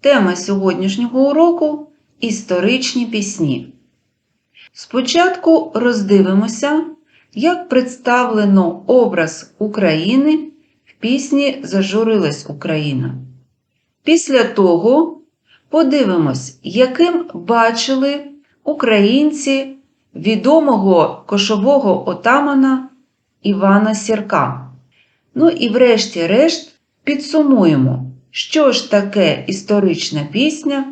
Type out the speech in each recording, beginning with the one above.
Тема сьогоднішнього уроку історичні пісні. Спочатку роздивимося, як представлено образ України в пісні Зажурилась Україна. Після того подивимось, яким бачили українці відомого кошового отамана Івана Сірка. Ну і врешті-решт підсумуємо, що ж таке історична пісня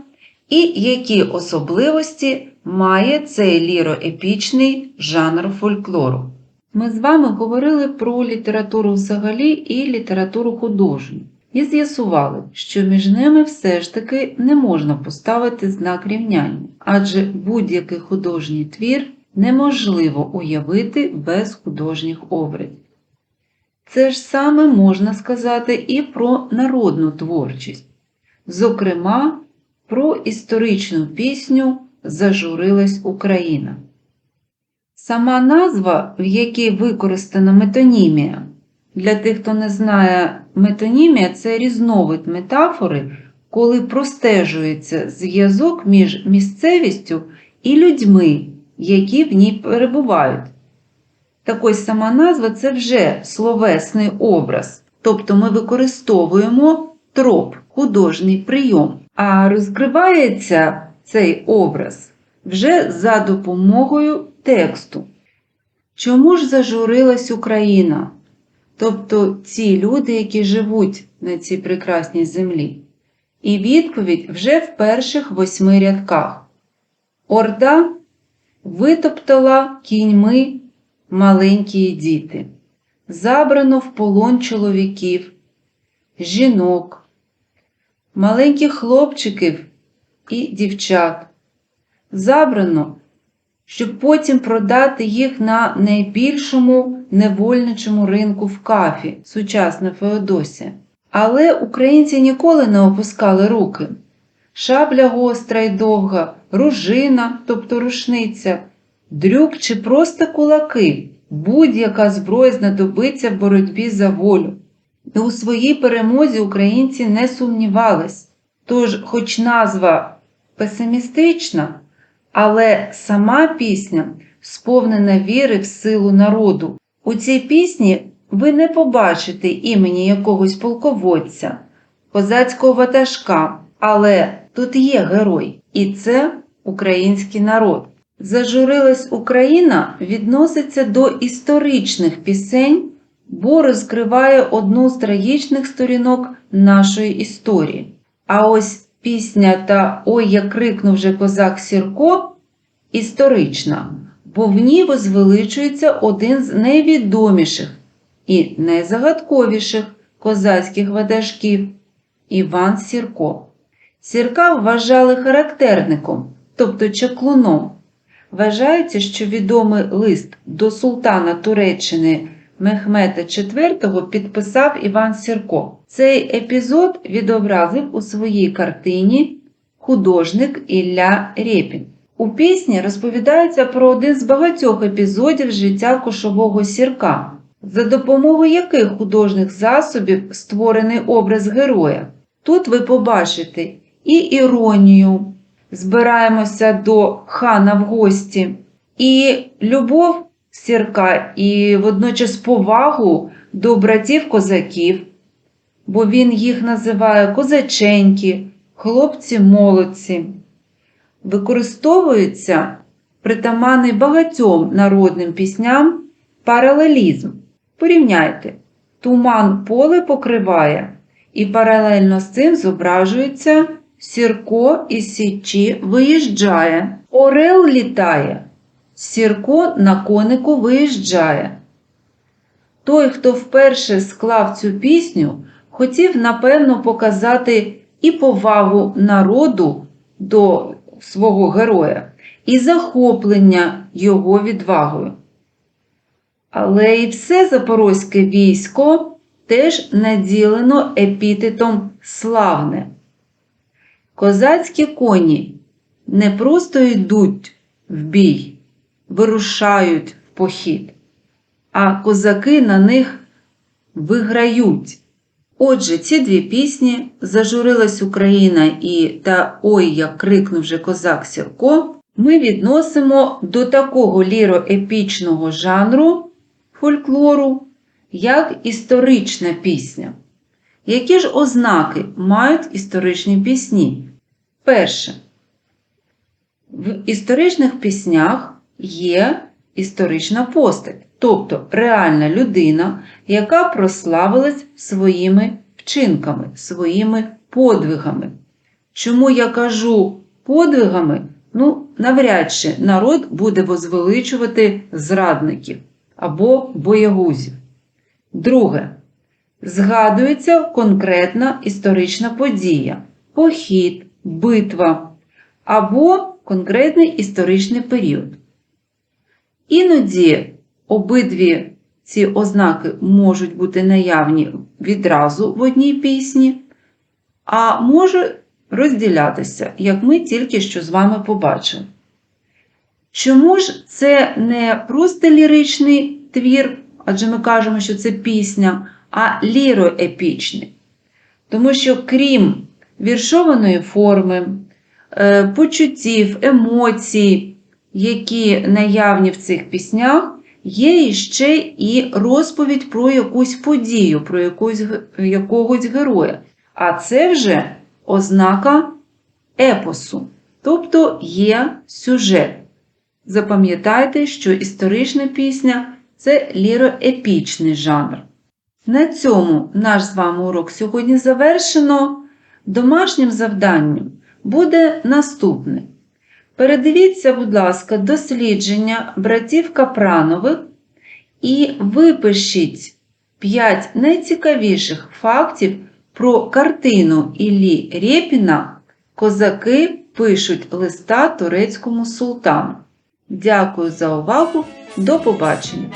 і які особливості має цей ліроепічний жанр фольклору. Ми з вами говорили про літературу взагалі і літературу художню. І з'ясували, що між ними все ж таки не можна поставити знак рівняння, адже будь-який художній твір неможливо уявити без художніх образів. Це ж саме можна сказати і про народну творчість, зокрема, про історичну пісню Зажурилась Україна. Сама назва, в якій використана метонімія, для тих, хто не знає, метонімія це різновид метафори, коли простежується зв'язок між місцевістю і людьми, які в ній перебувають. Так ось сама назва це вже словесний образ, тобто ми використовуємо троп, художній прийом, а розкривається цей образ вже за допомогою тексту. Чому ж зажурилась Україна? Тобто ці люди, які живуть на цій прекрасній землі. І відповідь вже в перших восьми рядках. Орда витоптала кіньми маленькі діти, забрано в полон чоловіків, жінок, маленьких хлопчиків і дівчат. Забрано, щоб потім продати їх на найбільшому невольничому ринку в кафі, сучасна Феодосія. Але українці ніколи не опускали руки. Шабля гостра й довга, ружина, тобто рушниця, дрюк чи просто кулаки, будь-яка зброя знадобиться в боротьбі за волю. І у своїй перемозі українці не сумнівались. Тож, хоч назва песимістична, але сама пісня сповнена віри в силу народу. У цій пісні ви не побачите імені якогось полководця, козацького ватажка, але тут є герой, і це український народ. Зажурилась Україна відноситься до історичних пісень, бо розкриває одну з трагічних сторінок нашої історії. А ось пісня та Ой, як крикнув вже козак Сірко історична, бо в ній возвеличується один з найвідоміших і найзагадковіших козацьких ватажків Іван Сірко. Сірка вважали характерником, тобто чаклуном. Вважається, що відомий лист до султана Туреччини Мехмета IV підписав Іван Сірко. Цей епізод відобразив у своїй картині художник Ілля Рєпін. У пісні розповідається про один з багатьох епізодів життя кошового сірка, за допомогою яких художніх засобів створений образ героя. Тут ви побачите і іронію, збираємося до хана в гості, і любов сірка, і водночас повагу до братів козаків, бо він їх називає козаченьки, хлопці-молодці. Використовується притаманний багатьом народним пісням паралелізм. Порівняйте, туман поле покриває, і паралельно з цим зображується Сірко із Січі виїжджає, Орел літає, Сірко на конику виїжджає. Той, хто вперше склав цю пісню, хотів напевно показати і повагу народу до свого героя, і захоплення його відвагою. Але і все запорозьке військо теж наділено епітетом славне. Козацькі коні не просто йдуть в бій, вирушають в похід, а козаки на них виграють, Отже, ці дві пісні Зажурилась Україна і та Ой, як крикнув же козак Сірко, ми відносимо до такого ліроепічного жанру фольклору, як історична пісня. Які ж ознаки мають історичні пісні? Перше. В історичних піснях є історична постать, тобто реальна людина, яка прославилась своїми вчинками, своїми подвигами. Чому я кажу подвигами? Ну, навряд чи народ буде возвеличувати зрадників або боягузів. Друге. Згадується конкретна історична подія, похід, битва або конкретний історичний період. Іноді обидві ці ознаки можуть бути наявні відразу в одній пісні, а може розділятися, як ми тільки що з вами побачили. Чому ж це не просто ліричний твір, адже ми кажемо, що це пісня, а ліроепічний? Тому що крім віршованої форми, е, почуттів, емоцій, які наявні в цих піснях, є ще і розповідь про якусь подію, про якусь, якогось героя. А це вже ознака епосу, тобто є сюжет. Запам'ятайте, що історична пісня це ліроепічний жанр. На цьому наш з вами урок сьогодні завершено. Домашнім завданням буде наступне. Передивіться, будь ласка, дослідження братів Капранових і випишіть 5 найцікавіших фактів про картину Іллі Рєпіна Козаки пишуть листа турецькому султану. Дякую за увагу. До побачення!